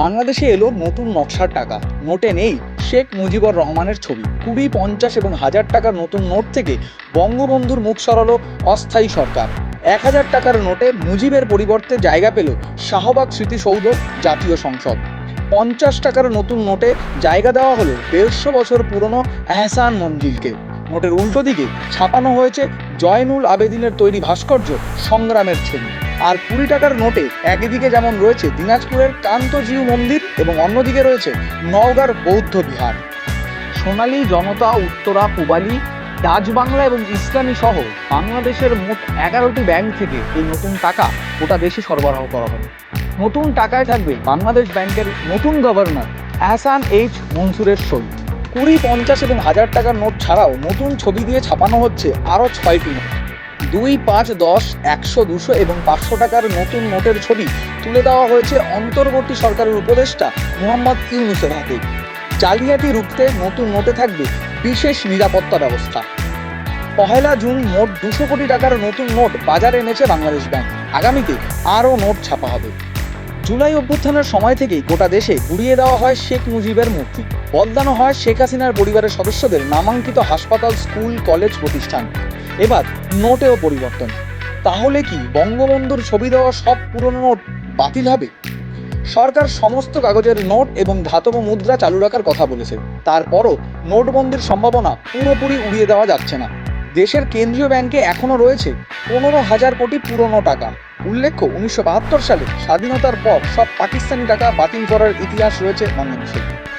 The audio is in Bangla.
বাংলাদেশে এলো নতুন নকশার টাকা। নোটে নেই শেখ মুজিবুর রহমানের ছবি। কুড়ি, পঞ্চাশ এবং হাজার টাকার নতুন নোট থেকে বঙ্গবন্ধুর মুখ সরালো অস্থায়ী সরকার। এক হাজার টাকার নোটে মুজিবের পরিবর্তে জায়গা পেল শাহবাগ স্মৃতিসৌধ জাতীয় সংসদ। পঞ্চাশ টাকার নতুন নোটে জায়গা দেওয়া হলো দেড়শো বছর পুরনো এহসান মঞ্জিলকে। নোটের উল্টো দিকে ছাপানো হয়েছে জয়নুল আবেদিনের তৈরি ভাস্কর্য সংগ্রামের ছবি। আর কুড়ি টাকার নোটে একদিকে যেমন রয়েছে দিনাজপুরের কান্তজিউ মন্দির এবং অন্যদিকে রয়েছে নওগাঁর বৌদ্ধ বিহার। সোনালী জনতা, উত্তরা, পূবালী বাংলা এবং ইসলামী সহ বাংলাদেশের মোট এগারোটি ব্যাংক থেকে এই নতুন টাকা গোটা দেশে সরবরাহ করা হবে। নতুন টাকায় থাকবে বাংলাদেশ ব্যাংকের নতুন গভর্নর আহসান এইচ মনসুরের সই। কুড়ি, পঞ্চাশ এবং হাজার টাকার নোট ছাড়াও নতুন ছবি দিয়ে ছাপানো হচ্ছে আরও ছয়টি নোট। দুই পাঁচ দশ একশো দুশো এবং পাঁচশো টাকার নতুন নোটের ছবি তুলে দেওয়া হয়েছে অন্তর্বর্তী সরকারের উপদেষ্টা মোহাম্মদ ইউনুসের হাতে। জালিয়াতি রুখতে নতুন নোটে থাকবে বিশেষ নিরাপত্তা ব্যবস্থা। পহেলা জুন মোট দুশো কোটি টাকার নতুন নোট বাজারে এনেছে বাংলাদেশ ব্যাংক। আগামীতে আরও নোট ছাপা হবে। জুলাই অভ্যুত্থানের সময় থেকেই গোটা দেশে ঘুরিয়ে দেওয়া হয় শেখ মুজিবের মূর্তি বদলানো হয় শেখ হাসিনার পরিবারের সদস্যদের নামাঙ্কিত হাসপাতাল, স্কুল, কলেজ প্রতিষ্ঠান। এবার নোটেও পরিবর্তন। তাহলে কি বঙ্গবন্ধুর ছবি দেওয়া সব পুরনো নোট বাতিল হবে? সরকার সমস্ত কাগজের নোট এবং ধাতব মুদ্রা চালু রাখার কথা বলেছে। তারপরও নোটবন্দির সম্ভাবনা পুরোপুরি উড়িয়ে দেওয়া যাচ্ছে না। দেশের কেন্দ্রীয় ব্যাংকে এখনও রয়েছে পনেরো হাজার কোটি পুরনো টাকা। উল্লেখ্য, উনিশশো বাহাত্তর সালে স্বাধীনতার পর সব পাকিস্তানি টাকা বাতিল করার ইতিহাস রয়েছে বাংলাদেশে।